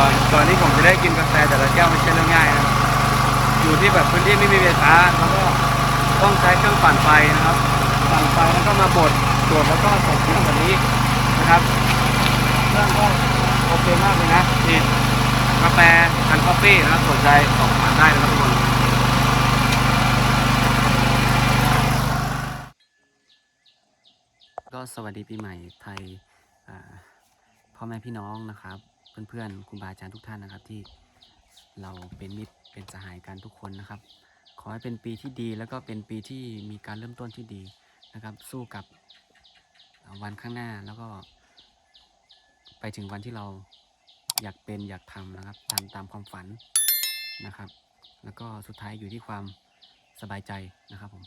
ก่อนก่อนที่ผมจะได้กินกาแฟแต่ละแก้วไม่ใช่เรื่องง่ายนะครับอยู่ที่แบบพื้นที่ไม่มีไฟฟ้าแล้วก็ต้องใช้เครื่องปั่นไฟนะครับ ปั่นไฟแล้วก็มาบดบดแล้วก็ใส่เครื่องแบบนี้นะครับเครื่องก็โอเคมากเลยนะนี่กาแฟทันคอฟฟี่นะครับสนใจสอบถามได้นะครับทุกคนก็สวัสดีปีใหม่ไทยพ่อแม่พี่น้องนะครับ เพื่อนๆครูบาอาจารย์ทุกท่านนะครับที่เราเป็นมิตรเป็นสหายกันทุกคนนะครับ ขอให้เป็นปีที่ดีแล้วก็เป็นปีที่มีการเริ่มต้นที่ดีนะครับ สู้กับวันข้างหน้าแล้วก็ ไปถึงวันที่เราอยากเป็นอยากทำนะครับทำตามความฝันนะครับ แล้วก็สุดท้ายอยู่ที่ความสบายใจนะครับผม